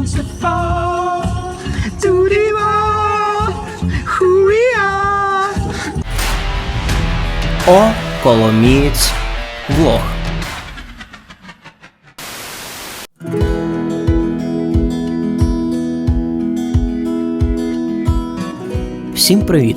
comes to fall to who we are. О, Коломієць влог. Всім привіт!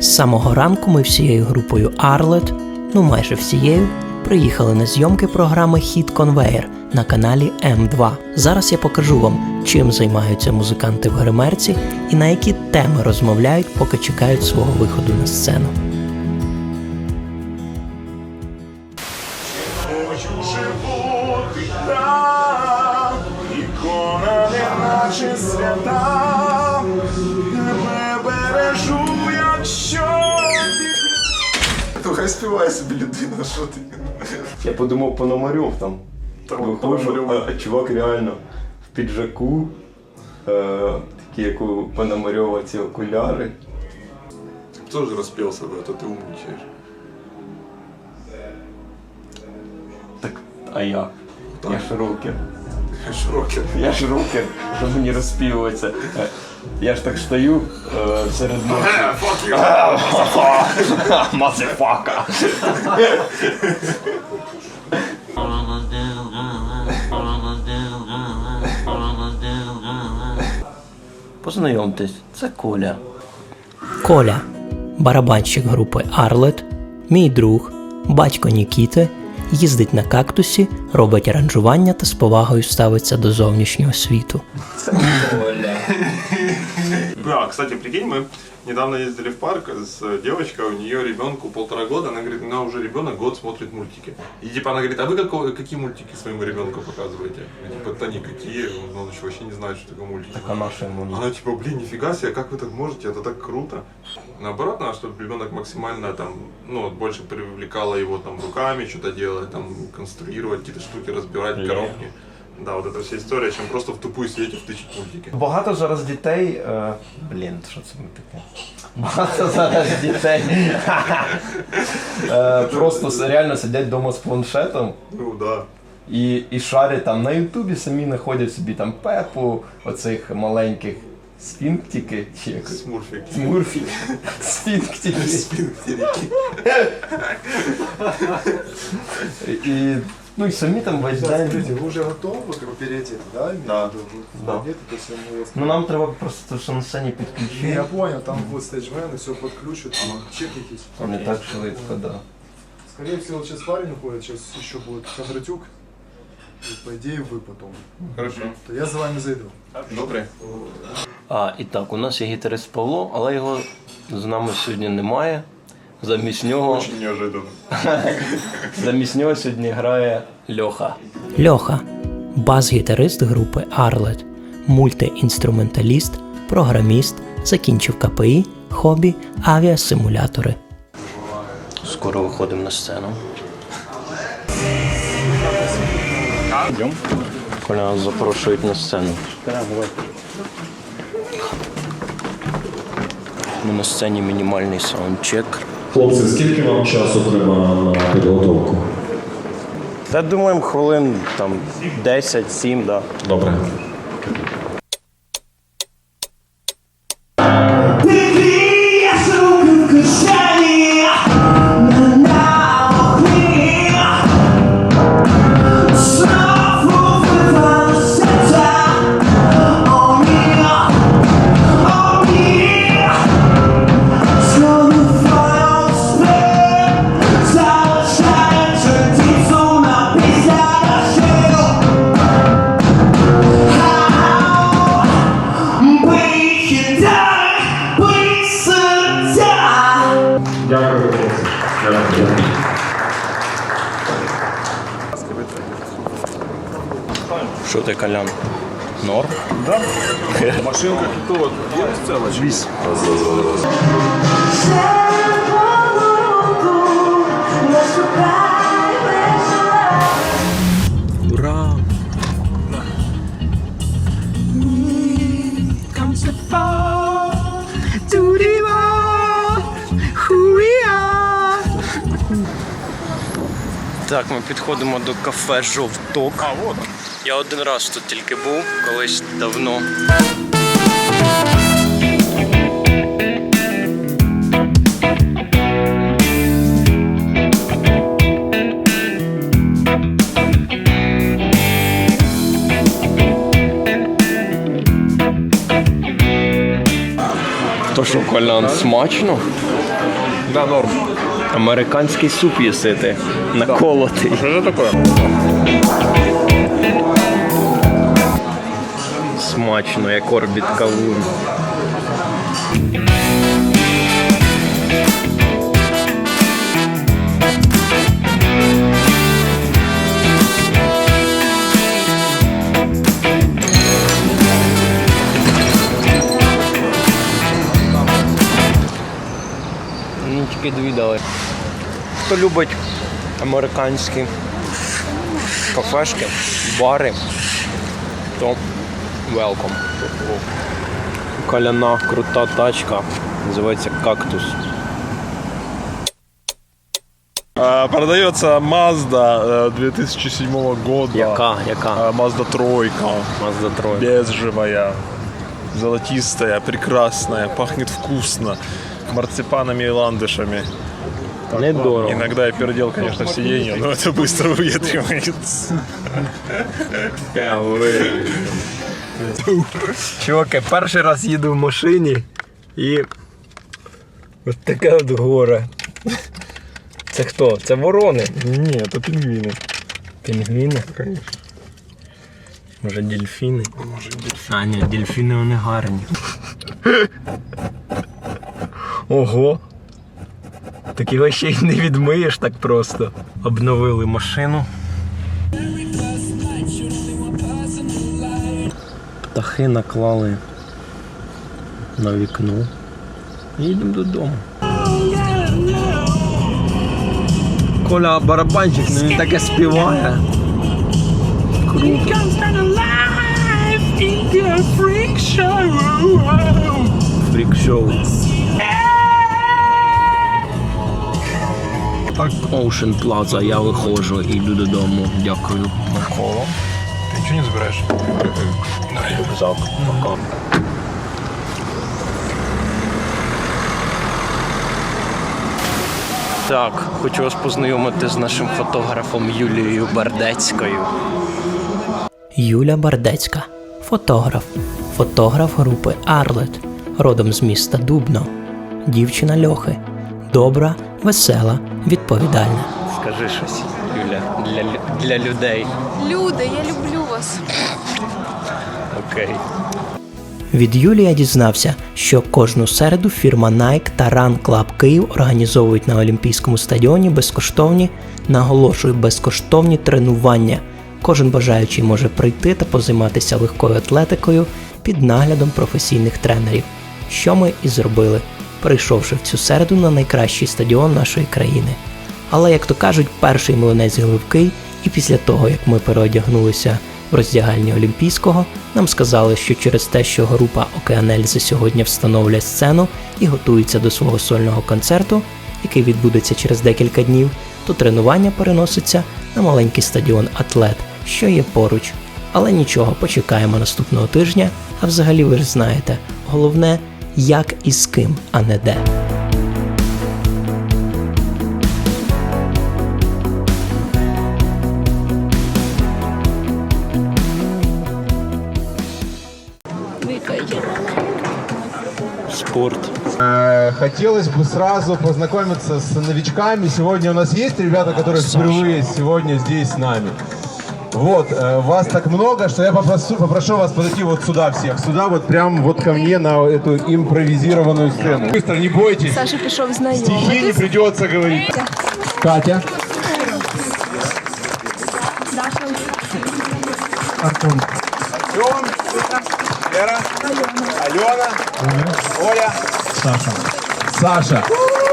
З самого ранку ми всією групою Arlet, ну майже всією, приїхали на зйомки програми Хіт Конвейер на каналі М2. Зараз я покажу вам, чим займаються музиканти в гримерці і на які теми розмовляють, поки чекають свого виходу на сцену. Співає собі людина, що ти. Я подумав Пономарьов там. Там Виходжу, а, а чувак реально в піджаку, е, такі, як у Пономарьова ці окуляри. Тоже розпівся би, а то ти умнічаєш. Так, а я? Я ж рокер. Широкий. Я ж рокер, щоб мені розпівуватися. Е, Я ж так стою е, серед ночі. Мазефака! Познайомтесь, це Коля. Коля, барабанщик групи Arlet, мій друг, батько Нікіти, їздить на кактусі, робить аранжування та з повагою ставиться до зовнішнього світу. Да, кстати, прикинь, мы недавно ездили в парк с девочкой, у нее ребенку полтора года, она говорит, у меня уже ребенок год смотрит мультики. И типа она говорит, а вы какого- какие мультики своему ребенку показываете? Я типа, да никакие, он еще вообще не знает, что такое мультики. А наша йому ні. Она типа, блин, нифига себе, как вы так можете, это так круто. Наоборот, надо, чтобы ребенок максимально там, ну, больше привлекало его там руками что-то делать, там, конструировать какие-то штуки, разбирать коробки. Да, вот эта вся история, чем просто в тупую сидеть и втычить мультики. Багато зараз дітей. Е, блін, що це ми таке? Багато зараз дітей. е, просто реально сидять вдома з планшетом Ну да. і, і шарять там на Ютубі самі знаходять собі там пепу, оцих маленьких сфінктики, чи як Смурфик. смурфі. Сфінктики. І, ну і самі там весь день. Скажите, вы уже готовы как бы перейти, да? имею Да. в виду? Вот Да. Нет, то есть мы вас- Ну нам треба просто те, що на сцені Не, підключити. я понял, там будет стейджмен, и все подключат, чекайтесь. А не так швидко, да. Скорее всего, сейчас парень уходит, сейчас еще будет Кондратюк. И по идее вы потом. Хорошо. То я за вами зайду. Добре. А, і так, у нас є гітарист Павло, але його з нами сьогодні немає. Замість нього Очень неожиданно. Замість нього сьогодні грає Льоха. Льоха бас-гітарист групи Arlet, мультиінструменталіст, програміст, закінчив КПІ, хобі, авіасимулятори. Скоро виходимо на сцену. Йдемо. Коля нас запрошують на сцену. Ми на сцені мінімальний саундчек. Хлопці, скільки вам часу треба на підготовку? Та думаємо хвилин там 10-7, да. Добре. Що ти, Колян? Норм? Машинка хитова. Есть целая? Вись. Ура! Так, ми підходимо до кафе Жовток. А, вот. Я один раз тут тільки був, колись давно. То що, Колян, смачно? Да, норм. Американський суп їсити. Наколотий. Что это такое? Смачно, як орбіт кавун. Ну, тільки дві дали. Хто любить американські кафешки, бари, то welcome. Каляна крута тачка. Називається кактус. Продается Mazda э, 2007 года. Яка? Яка? Mazda тройка. Mazda 3. Безживая. Золотистая, прекрасная, пахнет вкусно. Марципанами и ландышами. Недорого. Иногда я пердел, конечно, в сиденье, но это быстро выветривается. Чуваки, перший раз їду в машині і. Ось таке от горе. Це хто? Це ворони? Не, это пингвины. Пінгвіни? Конечно. Може дельфіни? Може дельфіни. А, ні, дельфіни вони гарні. Ого. Так його ще й не відмиєш так просто. Обновили машину. Птахи наклали на вікно. Їдемо додому. Коля барабанчик, ну він таке співає. Круто. Фрік-шоу. Ocean Plaza, я виходжу і йду додому. Дякую. Микола, ты ничего не забираешь? Рюкзак. Пока. Так, хочу вас познайомити з нашим фотографом Юлією Бардецькою. Юля Бардецька, фотограф, фотограф групи Арлет, родом з міста Дубно, дівчина Льохи, добра, весела, відповідальна. Скажи щось, Юля, для, для людей. Люди, я люблю вас. Окей. Від Юлія дізнався, що кожну середу фірма Nike та Run Club Київ організовують на Олімпійському стадіоні безкоштовні, наголошую, безкоштовні тренування. Кожен бажаючий може прийти та позайматися легкою атлетикою під наглядом професійних тренерів. Що ми і зробили, прийшовши в цю середу на найкращий стадіон нашої країни. Але, як то кажуть, перший млинець гливкий, і після того, як ми переодягнулися в роздягальні Олімпійського, нам сказали, що через те, що група Океанельзи сьогодні встановлює сцену і готується до свого сольного концерту, який відбудеться через декілька днів, то тренування переноситься на маленький стадіон Атлет, що є поруч. Але нічого, почекаємо наступного тижня. А взагалі ви ж знаєте, головне, як і з ким, а не де. Спорт. Э, Хотелось бы сразу познакомиться с новичками. Сегодня у нас есть ребята, которые впервые сегодня здесь с нами. Вот, э, вас так много, что я попрошу, попрошу вас подойти вот сюда всех. Сюда вот прям вот ко мне на эту импровизированную сцену. Быстро, не бойтесь. Саша пішов Стихи не придется говорить. Катя. Артем. Артем. Лера. Алена. Оля. Саша. Саша.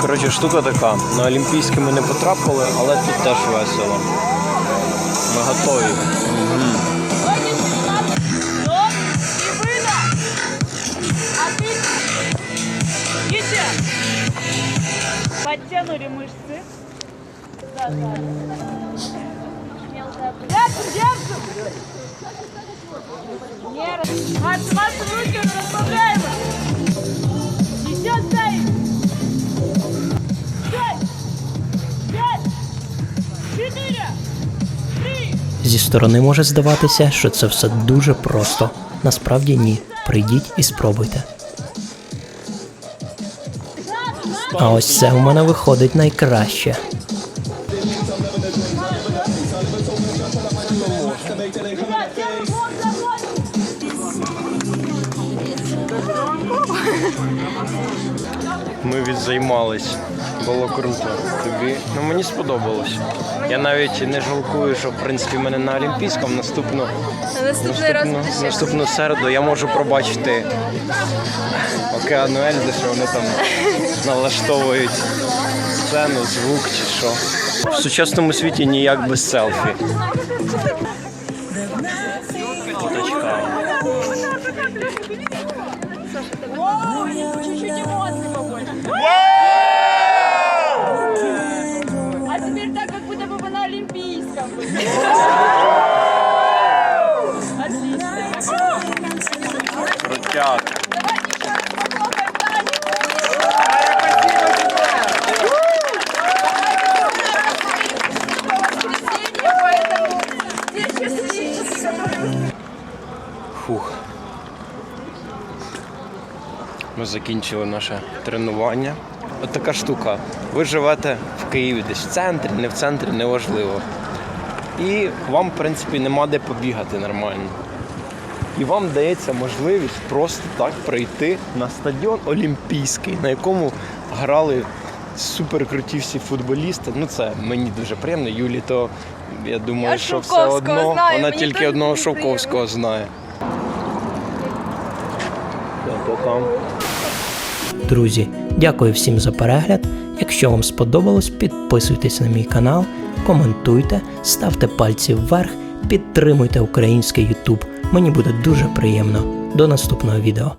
Коротше, штука така. На Олімпійські ми не потрапили, але тут теж весело. Ми готові. Подтянули мышцы. Да, да. Зі сторони може здаватися, що це все дуже просто. Насправді ні. Прийдіть і спробуйте. А ось це у мене виходить найкраще. Ми відзаймались. Було круто. Тобі ну мені сподобалось. Я навіть не жалкую, що в принципі мене на Олімпійському наступну Наступний раз наступну, наступну середу я можу пробачити океану Ельзи, що вони там налаштовують сцену, звук чи що. В сучасному світі ніяк без селфі. Фоточка. Чуть-чуть эмоций побольше. Ми закінчили наше тренування. От така штука. Ви живете в Києві десь в центрі, не в центрі, неважливо. І вам, в принципі, нема де побігати нормально. І вам дається можливість просто так прийти на стадіон Олімпійський, на якому грали суперкруті всі футболісти. Ну це мені дуже приємно. Юлі, то я думаю, Я що все одно знаю, вона мені тільки одного Шовковського знає. Пока. Друзі, дякую всім за перегляд. Якщо вам сподобалось, підписуйтесь на мій канал, коментуйте, ставте пальці вверх, підтримуйте український YouTube. Мені буде дуже приємно. До наступного відео.